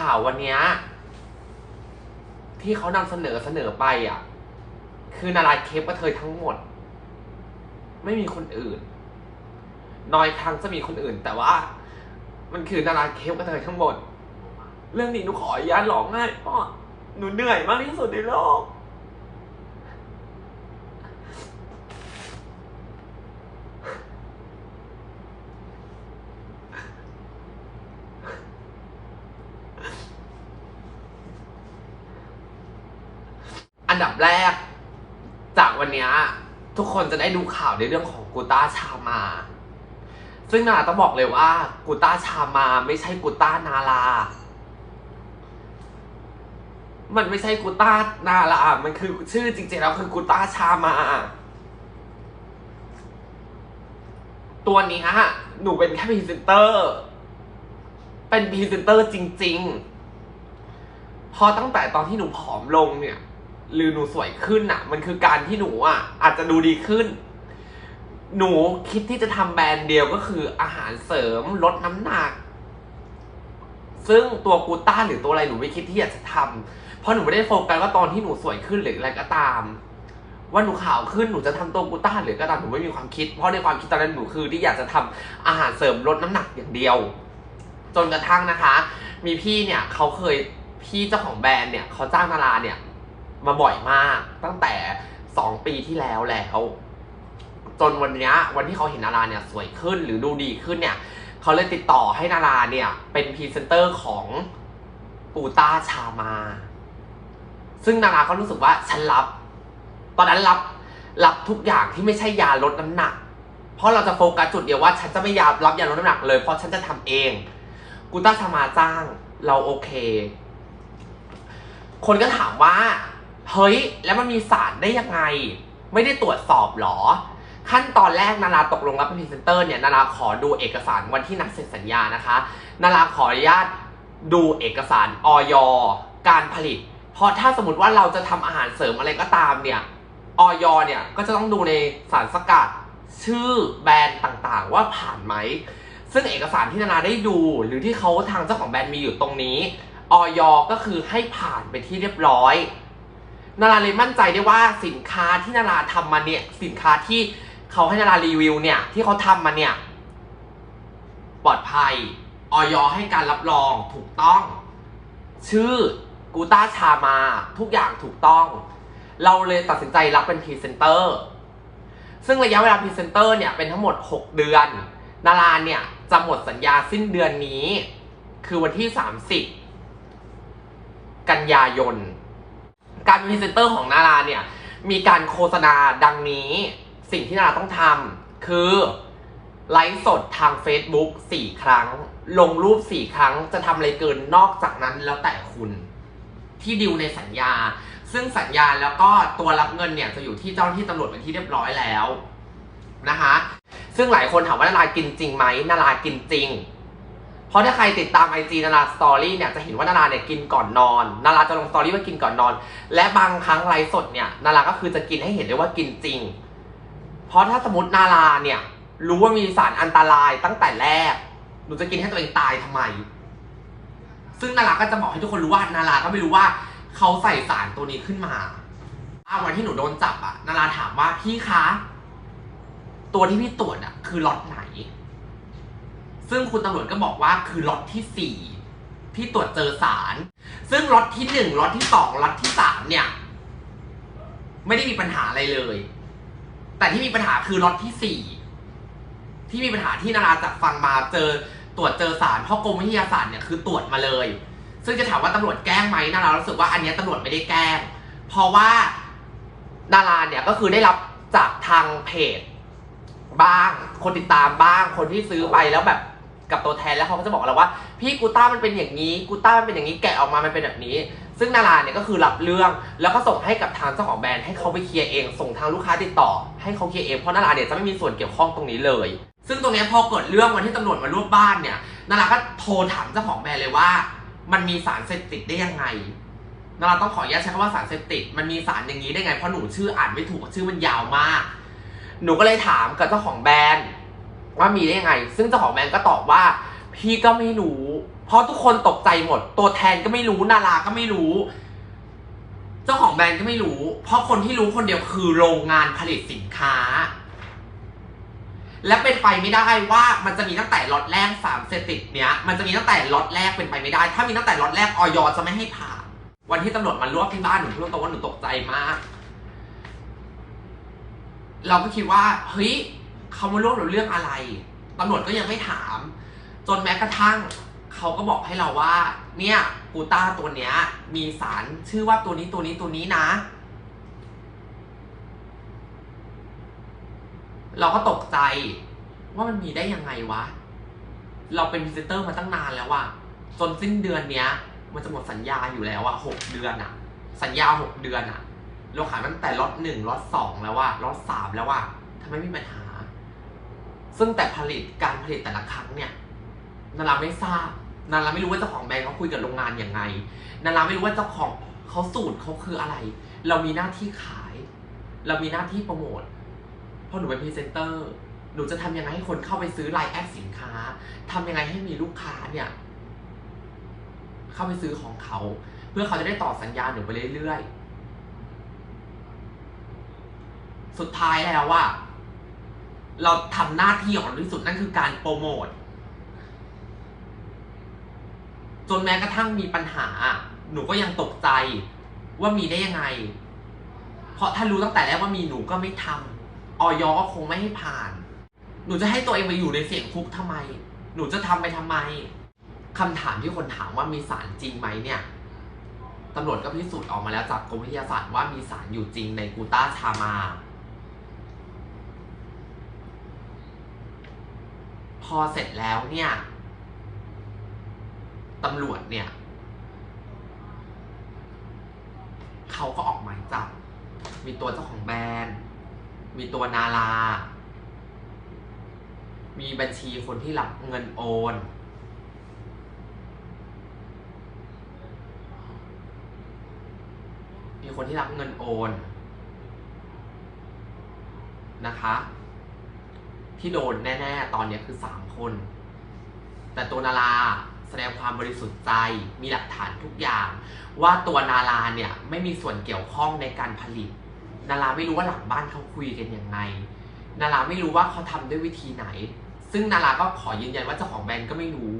ข่าววันนี้ที่เขานำเสนอเสนอไปอะ คือนาราเคปกระเทยทั้งหมด ไม่มีคนอื่น น้อยครั้งจะมีคนอื่น แต่ว่า มันคือนาราเคปกระเทยทั้งหมด เรื่องนี้หนูขออนุญาตร้องไห้เพราะหนูเหนื่อยมากที่สุดในโลก อันดับแรก จากวันเนี้ย ทุกคนจะได้ดูข่าวในเรื่องของกูต้าชามา ซึ่งนาราต้องบอกเลยว่ากูต้าชามาไม่ใช่กูต้านารามันไม่ใช่กูต้านารามันคือชื่อจริงๆแล้วคือกูต้าชามา ตัวนี้ฮะหนูเป็นแค่พรีเซนเตอร์ เป็นพรีเซนเตอร์จริง ๆ พอตั้งแต่ตอนที่หนูผอมลงเนี่ย หรือหนูสวยขึ้นอะมันคือการที่หนูอะอาจจะดูดีขึ้น หนูคิดที่จะทำแบรนด์เดียวก็คืออาหารเสริมลดน้ำหนัก ซึ่งตัวกูต้าหรือตัวอะไรหนูไม่คิดที่อยากจะทำเพราะหนูไม่ได้โฟกัสว่าตอนที่หนูสวยขึ้นหรืออะไรก็ตาม ว่าหนูขาวขึ้นหนูจะทำตัวกูต้าหรือก็ตามหนูไม่มีความคิด เพราะในความคิดตอนนั้นหนูคือที่อยากจะทำอาหารเสริมลดน้ำหนักอย่างเดียว จนกระทั่งนะคะ มีพี่เนี่ยเขาเคยพี่เจ้าของแบรนด์เนี่ยเขาจ้างนาราเนี่ย มาบ่อยมาก ตั้งแต่สองปีที่แล้วแล้ว จนวันนี้วันที่เขาเห็นนาราเนี่ยสวยขึ้นหรือดูดีขึ้นเนี่ย เขาเลยติดต่อให้นาราเนี่ย เป็นพรีเซนเตอร์ของปูต้าชามา ซึ่งนาราก็รู้สึกว่าฉันรับ ตอนนั้นรับรับทุกอย่างที่ไม่ใช่ยาลดน้ำหนัก เพราะเราจะโฟกัสจุดเดียวว่าฉันจะไม่ยารับยาลดน้ำหนักเลยเพราะฉันจะทำเองกูต้าชามาจ้างเราโอเค คนก็ถามว่า เฮ้ย แล้วมันมีสารได้ยังไง ไม่ได้ตรวจสอบหรอ ขั้นตอนแรกนาราตกลงรับเป็นพรีเซนเตอร์เนี่ยนาราขอดูเอกสารวันที่นัดเซ็นสัญญานะคะนาราขออนุญาตดูเอกสารออยการผลิต เพราะถ้าสมมติว่าเราจะทำอาหารเสริมอะไรก็ตามเนี่ยออยเนี่ยก็จะต้องดูในสารสกัดชื่อแบรนด์ต่างๆ ว่าผ่านไหม ซึ่งเอกสารที่นาราได้ดู หรือที่เขาทางเจ้าของแบรนด์มีอยู่ตรงนี้ออยก็คือให้ผ่านไปที่เรียบร้อย นาราเลยมั่นใจได้ว่าสินค้าที่นาราทำมาเนี่ย สินค้าที่เขาให้นารารีวิวเนี่ย ที่เขาทำมาเนี่ย ปลอดภัยออยให้การรับรองถูกต้อง ชื่อกูต้าชามาทุกอย่างถูกต้อง เราเลยตัดสินใจรับเป็นพรีเซนเตอร์ ซึ่งระยะเวลาพรีเซนเตอร์เนี่ยเป็นทั้งหมด 6 เดือน นาราเนี่ยจะหมดสัญญาสิ้นเดือนนี้ คือวันที่ 30 กันยายน การพรีเซนเตอร์ของนาราเนี่ย มีการโฆษณาดังนี้ สิ่งที่นาราต้องทำคือไลฟ์สดทาง Facebook 4 ครั้ง ลงรูป 4 ครั้งจะทำอะไรเกินนอกจากนั้นแล้วแต่คุณที่ดิวในสัญญา ซึ่งสัญญาแล้วก็ตัวรับเงินเนี่ยจะอยู่ที่เจ้าหน้าที่ตำรวจเป็นที่เรียบร้อยแล้วนะคะ ซึ่งหลายคนถามว่านารากินจริงไหมนารากินจริง เพราะถ้าใครติดตามไอจีนาราสตอรี่เนี่ยจะเห็นว่านาราเนี่ยกินก่อนนอน นาราจะลงสตอรี่ว่ากินก่อนนอน และบางครั้งไลฟ์สดเนี่ยนาราก็คือจะกินให้เห็นเลยว่ากินจริง เพราะถ้าสมมตินาราเนี่ยรู้ว่ามีสารอันตรายตั้งแต่แรกหนูจะกินให้ตัวเองตายทำไม ซึ่งนาราก็จะบอกให้ทุกคนรู้ว่านาราก็ไม่รู้ว่าเขาใส่สารตัวนี้ขึ้นมาวันที่หนูโดนจับอะนาราถามว่าพี่คะ ตัวที่พี่ตรวจอะคือล็อตไหน ซึ่งคุณตำรวจก็บอกว่าคือล็อตที่สี่ที่ตรวจเจอสาร ซึ่งล็อตที่หนึ่งล็อตที่สองล็อตที่สามเนี่ย ไม่ได้มีปัญหาอะไรเลย แต่ที่มีปัญหาคือล็อตที่สี่ที่มีปัญหาที่นาราจากฟังมาเจอตรวจเจอสารเพราะกรมวิทยาศาสตร์เนี่ยคือตรวจมาเลย ซึ่งจะถามว่าตำรวจแกล้งไหมนารารู้สึกว่าอันนี้ตำรวจไม่ได้แกล้ง เพราะว่าดาราเนี่ยก็คือได้รับจากทางเพจบ้าง คนติดตามบ้าง คนที่ซื้อไปแล้วแบบ กับตัวแทนแล้วเขาก็จะบอกเราว่า พี่กูต้ามันเป็นอย่างนี้กูต้ามันเป็นอย่างนี้แกะออกมามันเป็นแบบนี้ ซึ่งนาราเนี่ยก็คือรับเรื่องแล้วก็ส่งให้กับทางเจ้าของแบรนด์ให้เขาไปเคลียร์เอง ส่งทางลูกค้าติดต่อ ให้เขาเคลียร์เองเพราะนาราเนี่ยจะไม่มีส่วนเกี่ยวข้องตรงนี้เลย ซึ่งตรงนี้พอเกิดเรื่องวันที่ตำรวจมารวบบ้านเนี่ยนาราก็โทรถามเจ้าของแบรนด์เลยว่า มันมีสารเสพติดได้ยังไงนาราต้องขออนุญาตใช้คำว่าสารเสพติดมันมีสารอย่างนี้ได้ไงเพราะหนูชื่ออ่านไม่ถูกชื่อมันยาวมาก หนูก็เลยถามกับเจ้าของแบรนด์ ว่ามีได้ยังไง ซึ่งเจ้าของแบรนด์ก็ตอบว่า พี่ก็ไม่รู้ เพราะทุกคนตกใจหมด ตัวแทนก็ไม่รู้นาราก็ไม่รู้ เจ้าของแบรนด์ก็ไม่รู้ เพราะคนที่รู้คนเดียวคือโรงงานผลิตสินค้า และเป็นไปไม่ได้ว่ามันจะมีตั้งแต่ล็อตแรกสามเซติกเนี้ยมันจะมีตั้งแต่ล็อตแรกเป็นไปไม่ได้ ถ้ามีตั้งแต่ล็อตแรกออยจะไม่ให้ผ่านวันที่ตำรวจมารวบที่บ้านหนูพูดตรงว่าหนูตกใจมาก เราก็คิดว่าเฮ้ย เขามารวบเราเรื่องอะไรตำรวจก็ยังไม่ถาม จนแม้กระทั่งเขาก็บอกให้เราว่า เนี่ยกูต้าตัวเนี้ย มีสารชื่อว่าตัวนี้ตัวนี้ตัวนี้นะ เราก็ตกใจว่ามันมีได้ยังไงวะ เราเป็นพรีเซนเตอร์มาตั้งนานแล้วอะจนสิ้นเดือนเนี้ย มันจะหมดสัญญาอยู่แล้วอะหกเดือนอะสัญญาหกเดือนอะเราขายมันตั้งแต่ล็อตหนึ่งล็อตสองแล้วอะล็อตสามแล้วอะทำไมไม่มีปัญหา ซึ่งแต่ผลิตการผลิตแต่ละครั้งเนี่ยนาราไม่ทราบนาราไม่รู้ว่าเจ้าของแบรนด์เขาคุยกับโรงงานยังไงนาราไม่รู้ว่าเจ้าของเขาสูตรเขาคืออะไร เรามีหน้าที่ขาย เรามีหน้าที่โปรโมทเพราะหนูเป็นพรีเซนเตอร์หนูจะทำยังไงให้คนเข้าไปซื้อไลน์แอดสินค้าทำยังไงให้มีลูกค้าเนี่ย เข้าไปซื้อของเขา เพื่อเขาจะได้ต่อสัญญาหนูไปเรื่อยๆ สุดท้ายแล้วว่า เราทำหน้าที่ของเราที่สุดนั่นคือการโปรโมทจนแม้กระทั่งมีปัญหา หนูก็ยังตกใจว่ามีได้ยังไง เพราะถ้ารู้ตั้งแต่แรกว่ามีหนูก็ไม่ทำออยก็คงไม่ให้ผ่าน หนูจะให้ตัวเองไปอยู่ในเสียงคุกทำไม หนูจะทำไปทำไมคำถามที่คนถามว่ามีสารจริงไหมเนี่ยตำรวจก็พิสูจน์ออกมาแล้วจากกรมวิทยาศาสตร์ว่ามีสารอยู่จริงในกูต้าชามา พ อเสร็จแล้วเนี่ยตำรวจเนี่ยเขาก็ออกหมายจับ มีตัวเจ้าของแบรนด์ มีตัวนารา มีบัญชีคนที่รับเงินโอน มีคนที่รับเงินโอนนะคะ ที่โดนแน่ ๆ ตอนนี้คือสามคน แต่ตัวนาราแสดงความบริสุทธิ์ใจ มีหลักฐานทุกอย่าง ว่าตัวนาราเนี่ยไม่มีส่วนเกี่ยวข้องในการผลิต นาราไม่รู้ว่าหลังบ้านเขาคุยกันยังไง นาราไม่รู้ว่าเขาทำด้วยวิธีไหน ซึ่งนาราก็ขอยืนยันว่าเจ้าของแบรนด์ก็ไม่รู้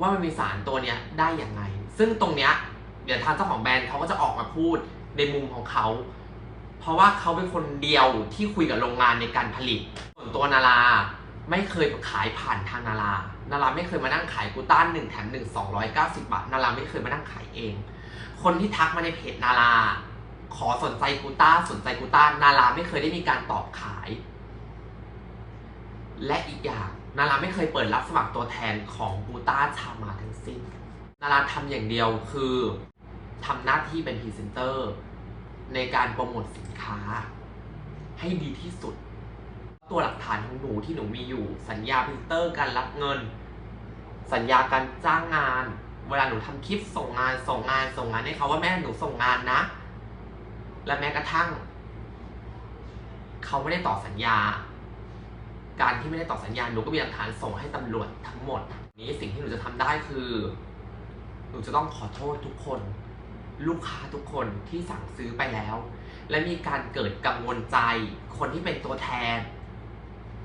ว่ามันมีสารตัวเนี้ยได้ยังไง ซึ่งตรงเนี้ยเดี๋ยวทางเจ้าของแบรนด์เขาก็จะออกมาพูดในมุมของเขา เพราะว่าเขาเป็นคนเดียวที่คุยกับโรงงานในการผลิต ส่วนตัวนาราไม่เคยขายผ่านทางนารานาราไม่เคยมานั่งขายกูต้านหนึ่งแถมหนึ่งสองร้อยเก้าสิบาทนาราไม่เคยมานั่งขายเอง คนที่ทักมาในเพจนาราขอสนใจกูต้าสนใจกูต้านาราไม่เคยได้มีการตอบขาย และอีกอย่างนาราไม่เคยเปิดรับสมัครตัวแทนของกูต้าชามาทั้งสิ้น นาราทำอย่างเดียวคือทำหน้าที่เป็นพรีเซนเตอร์ ในการโปรโมทสินค้า ให้ดีที่สุด ตัวหลักฐานของหนูที่หนูมีอยู่ สัญญาพรีเซนเตอร์การรับเงิน สัญญาการจ้างงาน เวลาหนูทำคลิปส่งงานส่งงานส่งงานให้เขาว่าแม่หนูส่งงานนะ และแม้กระทั่ง เขาไม่ได้ต่อสัญญา การที่ไม่ได้ต่อสัญญาหนูก็มีหลักฐานส่งให้ตำรวจทั้งหมด นี้สิ่งที่หนูจะทำได้คือ หนูจะต้องขอโทษทุกคน ลูกค้าทุกคนที่สั่งซื้อไปแล้ว และมีการเกิดกังวลใจ คนที่เป็นตัวแทน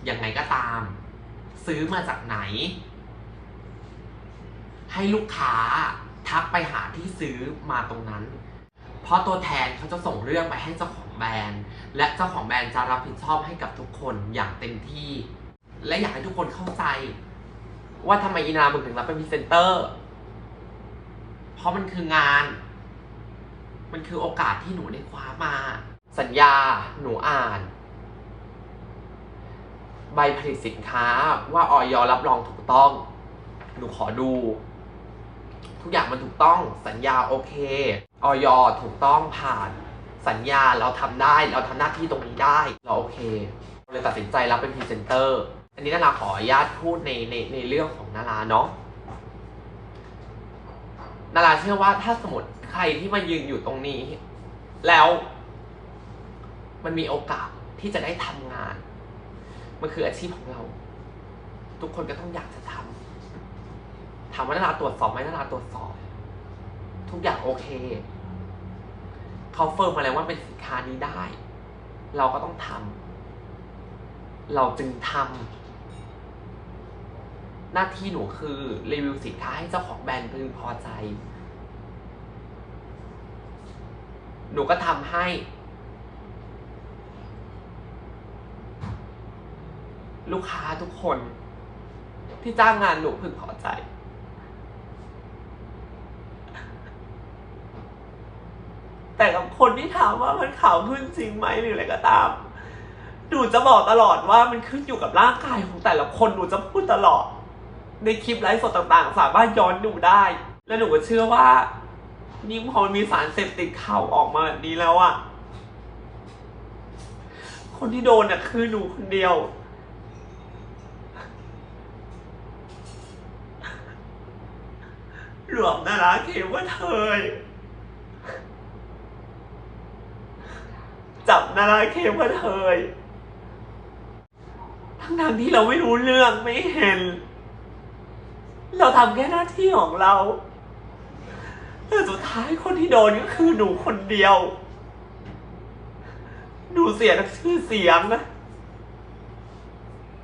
ยังไงก็ตาม ซื้อมาจากไหน ให้ลูกค้าทักไปหาที่ซื้อมาตรงนั้น เพราะตัวแทนเขาจะส่งเรื่องไปให้เจ้าของแบรนด์ และเจ้าของแบรนด์จะรับผิดชอบให้กับทุกคนอย่างเต็มที่ และอยากให้ทุกคนเข้าใจ ว่าทำไมอีนามึงถึงรับเป็นพรีเซนเตอร์ เพราะมันคืองาน มันคือโอกาสที่หนูได้คว้ามา สัญญาหนูอ่าน ใบผลิตสินค้าว่าออยรับรองถูกต้อง หนูขอดู ทุกอย่างมันถูกต้อง สัญญาโอเคออยถูกต้องผ่าน สัญญาเราทำได้เราทำหน้าที่ตรงนี้ได้เราโอเคเลยตัดสินใจรับเป็นพรีเซนเตอร์ อันนี้นาราขออนุญาตพูดในในในเรื่องของนาราเนาะนาราเชื่อว่าถ้าสมมติ ใครที่มายืนอยู่ตรงนี้ แล้วมันมีโอกาสที่จะได้ทำงาน มันคืออาชีพของเรา ทุกคนก็ต้องอยากจะทำถามว่านาราตรวจสอบไหมนาราตรวจสอบ ทุกอย่างโอเคเขาเฟิร์มมาแล้วว่าเป็นสินค้านี้ได้ เราก็ต้องทำเราจึงทำหน้าที่หนูคือรีวิวสินค้าให้เจ้าของแบรนด์พึงพอใจ หนูก็ทำให้ ลูกค้าทุกคน ที่จ้างงานหนูพึงพอใจ แต่กับคนที่ถามว่ามันข่าวขึ้นจริงไหมหรืออะไรก็ตามหนูจะบอกตลอดว่ามันขึ้นอยู่กับร่างกายของแต่ละคนหนูจะพูดตลอด ในคลิปไลฟ์สดต่างๆ สามารถย้อนดูได้ และหนูก็เชื่อว่า นี่พอมันมีสารเสพติดข่าวออกมาแบบนี้แล้วอะคนที่โดนน่ะคือหนูคนเดียว หลวมนาราเขียนว่าเธยจับนาราเคมว่าเธยทั้งทางที่เราไม่รู้เรื่องไม่เห็น เราทำแค่หน้าที่ของเรา แต่สุดท้ายคนที่โดนก็คือหนูคนเดียว หนูเสียทั้งชื่อเสียงนะ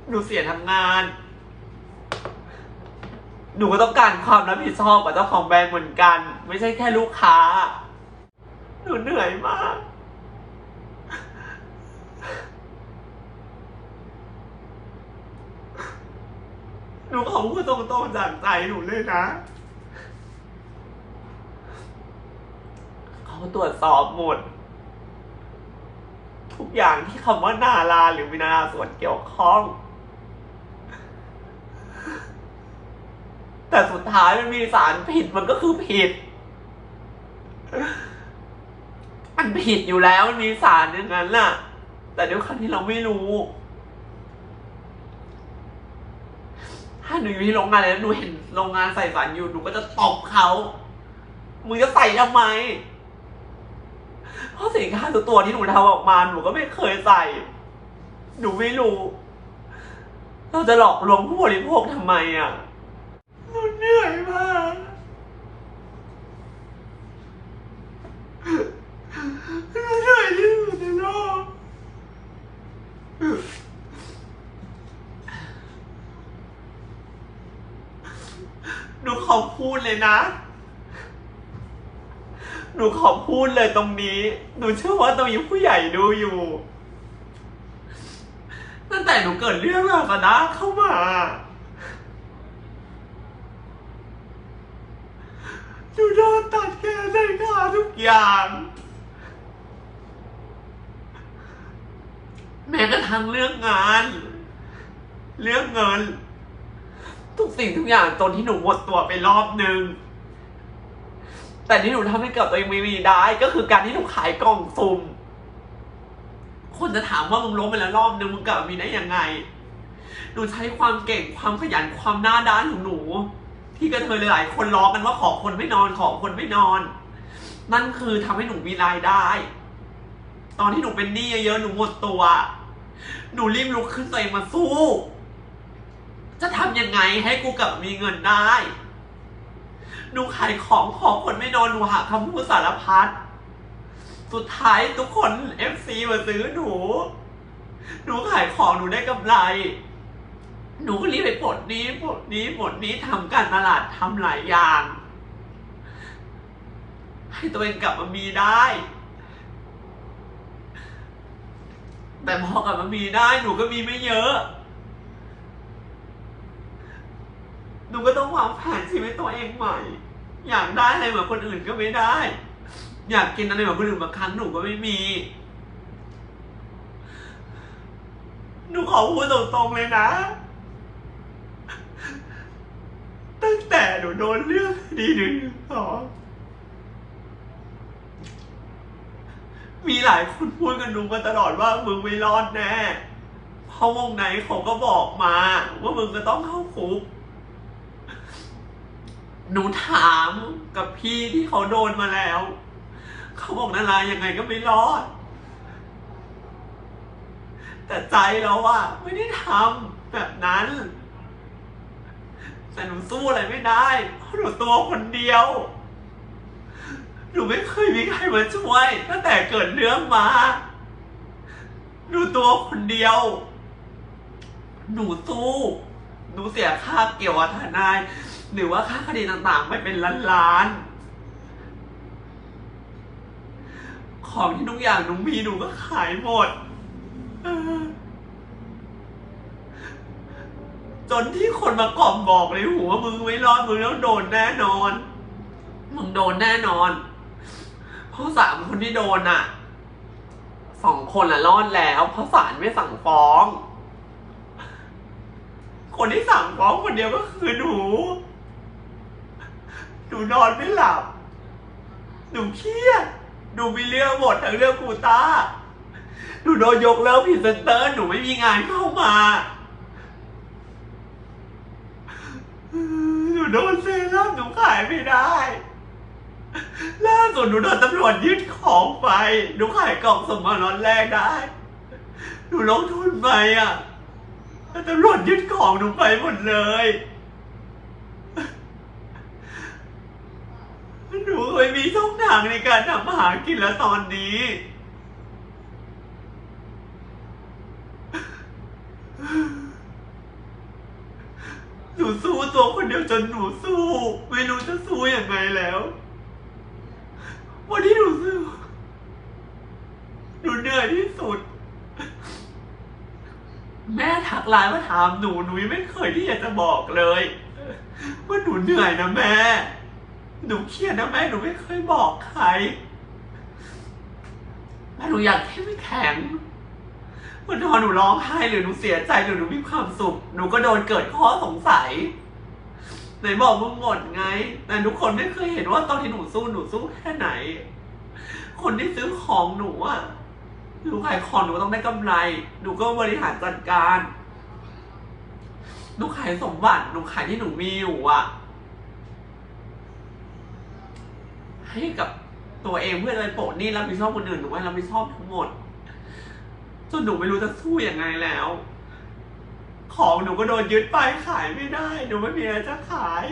หนูเสียทำงาน หนูก็ต้องการความรับผิดชอบกับเจ้าของแบรนด์เหมือนกัน ไม่ใช่แค่ลูกค้า หนูเหนื่อยมากหนูขอพูดตรงๆจากใจหนูเลยนะ เขาตรวจสอบหมด ทุกอย่างที่คำว่านาลาหรือวินาส่วนเกี่ยวข้อง แต่สุดท้ายมันมีสารผิดมันก็คือผิด มันผิดอยู่แล้วมันมีสารอย่างนั้นน่ะ แต่ด้วยความที่เราไม่รู้ถ้าหนูอยู่ที่โรงงานแล้วหนูเห็นโรงงานใส่สารอยู่หนูก็จะตบเขา มึงจะใส่ทำไม เพราะสินค้าตัวตัวที่หนูทำออกมาหนูก็ไม่เคยใส่ หนูไม่รู้ เราจะหลอกลวงผู้บริโภคทำไมอะหนูเหนื่อยมากหนูเหนื่อยที่สุดในโลกหนูขอพูดเลยนะ หนูขอพูดเลยตรงนี้ หนูเชื่อว่าตรงนี้ผู้ใหญ่ดูอยู่ ตั้งแต่หนูเกิดเรื่องราวกับน้าเข้ามา หนูโดนตัดแขนได้ขาทุกอย่าง แม้กระทั่งเรื่องงาน เรื่องเงิน ทุกสิ่งทุกอย่างจนที่หนูหมดตัวไปรอบนึง แต่ที่หนูทำให้กับตัวเองมีได้ก็คือการที่หนูขายกล่องซุ่มคนจะถามว่ามึงล้มไปแล้วรอบนึงมึงกลับมามีได้ยังไง หนูใช้ความเก่งความขยันความหน้าด้านของหนู ที่กระเทยหลายๆคนล้อกันว่าขอคนไม่นอนขอคนไม่นอน นั่นคือทำให้หนูมีรายได้ ตอนที่หนูเป็นหนี้เยอะๆหนูหมดตัว หนูรีบลุกขึ้นตัวเองมาสู้ จะทำยังไงให้กูกลับมีเงินได้ หนูขายของของคนไม่นอนหนูหาคำพูดสารพัด สุดท้ายทุกคน FC มาซื้อหนู หนูขายของหนูได้กำไร หนูก็รีบไปปลดนี้ปลดนี้ปลดนี้ทำการตลาดทำหลายอย่าง ให้ตัวเองกลับมามีได้แต่พอกลับมามีได้หนูก็มีไม่เยอะ หนูก็ต้องวางแผนชีวิตตัวเองใหม่ อยากได้อะไรเหมือนคนอื่นก็ไม่ได้ อยากกินอะไรเหมือนคนอื่นบางครั้งหนูก็ไม่มี หนูขอพูดตรงๆเลยนะ ตั้งแต่หนูโดนเรื่องดีหนึ่งสองมีหลายคนพูดกันหนูมาตลอดว่ามึงไม่รอดแน่เพราะวงไหนเขาก็บอกมา ว่ามึงจะต้องเข้าคุก หนูถามกับพี่ที่เขาโดนมาแล้ว เขาบอกนารายังไงก็ไม่รอด แต่ใจเราอะไม่ได้ทำแบบนั้น แต่หนูสู้อะไรไม่ได้เพราะหนูตัวคนเดียว หนูไม่เคยมีใครมาช่วยตั้งแต่เกิดเรื่องมา หนูตัวคนเดียว หนูสู้ หนูเสียค่าเกี่ยวกับทนาย หรือว่าค่าคดีต่างๆ ไม่เป็นล้านๆ ของที่ทุกอย่างหนูมีหนูก็ขายหมด จนที่คนมากล่อมบอกเลยหัวามึงไม่รอดมึงแล้วโดนแน่นอน มึงโดนแน่นอน เพราะสามคนที่โดนอะสองคนอะรอดแล้ว เพราะศาลไม่สั่งฟ้องคนที่สั่งฟ้องคนเดียวก็คือหนู หนูนอนไม่หลับ หนูเครียด หนูมีเรื่องหมดทั้งเรื่องกูตา หนูโดนยกเลิกพรีเซนเตอร์ หนูไม่มีงานเข้ามา หนูโดนเซรั่มหนูขายไม่ได้ ล่าสุดหนูโดนตำรวจยึดของไป หนูขายกล่องสมารสแรกได้ หนูลงทุนไปอะแต่ตำรวจยึดของหนูไปหมดเลย หนูไม่มีช่องทางในการทำมาหากินแล้วตอนนี้ หนูสู้ตัวคนเดียวจนหนูสู้ ไม่รู้จะสู้ยังไงแล้ว วันที่หนูสู้หนูเหนื่อยที่สุด แม่ทักไลน์มาถามหนูหนูยังไม่เคยที่อยากจะบอกเลย ว่าหนูเหนื่อยนะแม่ หนูเครียดนะแม่หนูไม่เคยบอกใครแต่หนูอยากเข้มแข็งเมื่อตอนหนูร้องไห้หรือหนูเสียใจหรือหนูมีความสุข หนูก็โดนเกิดข้อสงสัยไหนบอกมึงหมดไง แต่ทุกคนไม่เคยเห็นว่าตอนที่หนูสู้หนูสู้แค่ไหน คนที่ซื้อของหนูอะหนูขายของหนูต้องได้กำไร หนูก็บริหารจัดการ หนูขายสมบัติ หนูขายที่หนูมีอยู่อะ ให้กับตัวเองเพื่อจะไปโปะหนี่รับผิดชอบคนอื่นหนูให้รับผิดชอบทั้งหมดจนหนูไม่รู้จะสู้ยังไงแล้ว ของหนูก็โดนยึดไปขายไม่ได้ หนูไม่มีอะไรจะขาย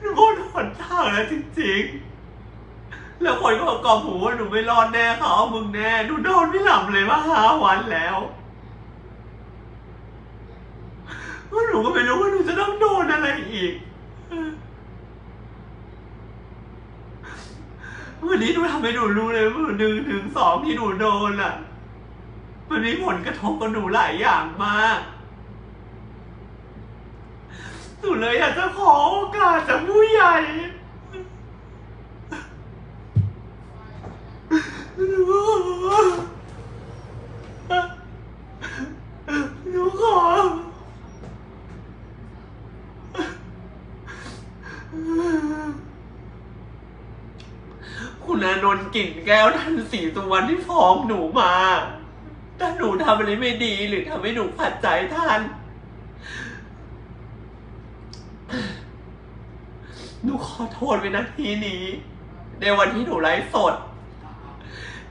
หนูหมดหนทางแล้วจริงๆ แล้วคนก็มากอบหูว่าหนูไม่รอดแน่เขาเอามึงแน่ หนูโดนไม่หลับเลยมาห้าวันแล้วว่าหนูก็ไม่รู้ว่าหนูจะต้องโดนอะไรอีก วันนี้หนูทำให้หนูรู้เลยว่าหนึ่งถึงสองที่หนูโดนอะ มันมีผลกระทบกับหนูหลายอย่างมากหนูเลยอยากจะขอโอกาสจากผู้ใหญ่หนูหนูขอ คุณอานนท์กลิ่นแก้วท่านสีสุวรรณที่ฟ้องหนูมา ถ้าหนูทำอะไรไม่ดีหรือทำให้หนูขัดใจท่าน หนูขอโทษไว้นะทีนี้ ในวันที่หนูไลฟ์สด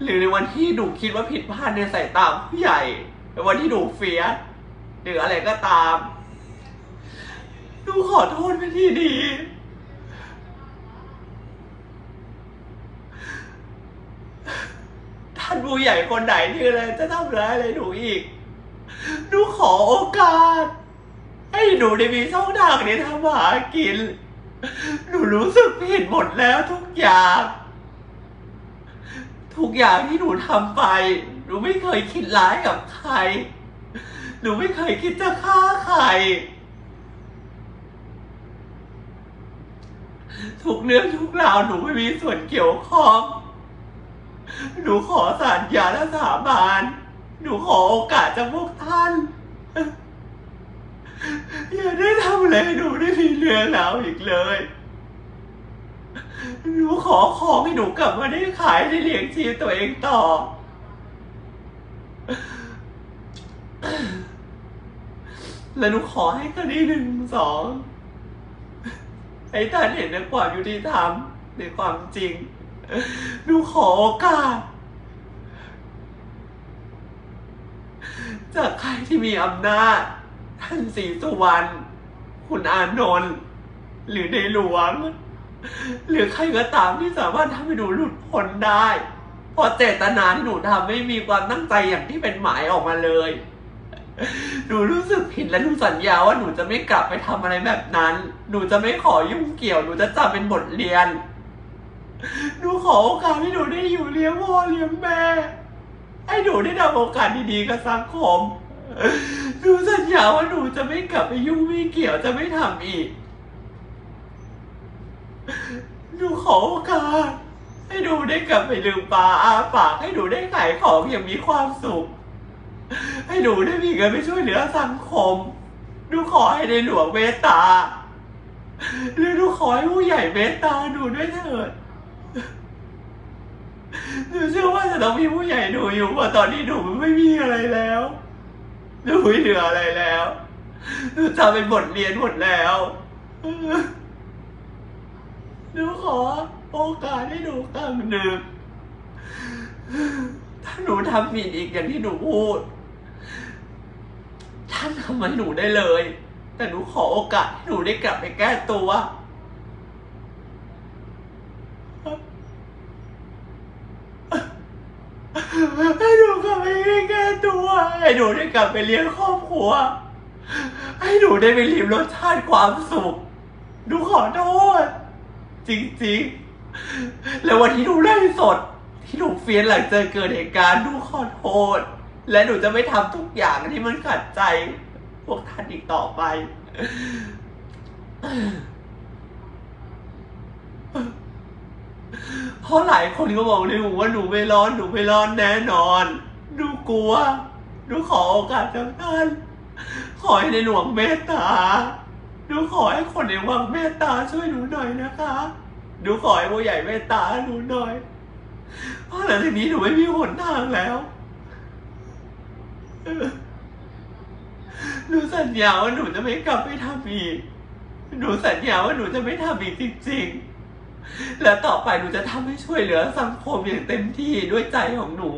หรือในวันที่หนูคิดว่าผิดพลาดในสายตาผู้ใหญ่ ในวันที่หนูเฟียสหรืออะไรก็ตาม หนูขอโทษไว้ทีนี้ ท่าน ผู้ใหญ่คนไหนที่อะไรจะทำร้ายอะไรหนูอีก หนูขอโอกาส ให้หนูได้มีช่องทางในทำมาหากิน หนูรู้สึกผิดหมดแล้วทุกอย่าง ทุกอย่างที่หนูทำไป หนูไม่เคยคิดร้ายกับใคร หนูไม่เคยคิดจะฆ่าใครทุกเรื่องทุกราวหนูไม่มีส่วนเกี่ยวข้อง หนูขอสัญญาและสาบาน หนูขอโอกาสจากพวกท่าน อย่าได้ทำอะไรให้หนูได้มีเรื่องราวอีกเลย หนูขอของให้หนูกลับมาได้ขายได้เลี้ยงชีพตัวเองต่อ และหนูขอให้คดีหนึ่งสองให้ท่านเห็นในความยุติธรรมในความจริง หนูขอโอกาส จากใครที่มีอำนาจ ท่านศรีสุวรรณ คุณอานนท์ หรือในหลวง หรือใครก็ตามที่สามารถทำให้หนูหลุดพ้นได้ เพราะเจตนาที่หนูทำไม่มีความตั้งใจอย่างที่เป็นหมายออกมาเลย หนูรู้สึกผิดและหนูสัญญาว่าหนูจะไม่กลับไปทำอะไรแบบนั้น หนูจะไม่ขอยุ่งเกี่ยว หนูจะจำเป็นบทเรียน หนูขอโอกาสให้หนูได้อยู่เลี้ยงพ่อเลี้ยงแม่ ให้หนูได้ทำโอกาสดีๆกับสังคมหนูสัญญาว่าหนูจะไม่กลับไปยุ่งไม่เกี่ยวจะไม่ทำอีก หนูขอโอกาสให้หนูได้กลับไปลืมปลาอาปากให้หนูได้ขายของอย่างมีความสุข ให้หนูได้มีเงินไปช่วยเหลือสังคม หนูขอให้ในหลวงเมตตาหรือหนูขอให้ผู้ใหญ่เมตตาหนูด้วยเถิด หนูเชื่อว่าจะต้องมีผู้ใหญ่หนูอยู่เพราะตอนนี้หนูไม่มีอะไรแล้วหนูไม่เหลืออะไรแล้วหนูจำเป็นบทเรียนหมดแล้วหนูขอโอกาสให้หนูครั้งหนึ่งถ้าหนูทำผิดอีกอย่างที่หนูพูดท่านทำมันหนูได้เลย แต่หนูขอโอกาสให้หนูได้กลับไปแก้ตัว ให้หนูกลับไปแก้ตัว ให้หนูได้กลับไปเลี้ยงครอบครัว ให้หนูได้ไปริมรสชาติความสุข หนูขอโทษ จริงๆ แล้ววันที่หนูไล่สด ที่หนูเฟียนหลังเจอเกิดเหตุการณ์หนูขอโทษ และหนูจะไม่ทำทุกอย่างที่มันขัดใจ พวกท่านอีกต่อไปเพราะหลายคนก็บอกในหูว่าหนูไม่ร้อนหนูไม่ร้อนแน่นอน หนูกลัว หนูขอโอกาสจากท่าน ขอให้ในหลวงเมตตาหนูขอให้คนในวังเมตตาช่วยหนูหน่อยนะคะหนูขอให้ผู้ใหญ่เมตตาหนูหน่อย เพราะหลังจากนี้หนูไม่มีหนทางแล้วหนูสัญญาว่าหนูจะไม่กลับไปทำอีก หนูสัญญาว่าหนูจะไม่ทำอีกจริงๆ และต่อไปหนูจะทำให้ช่วยเหลือสังคมอย่างเต็มที่ด้วยใจของหนู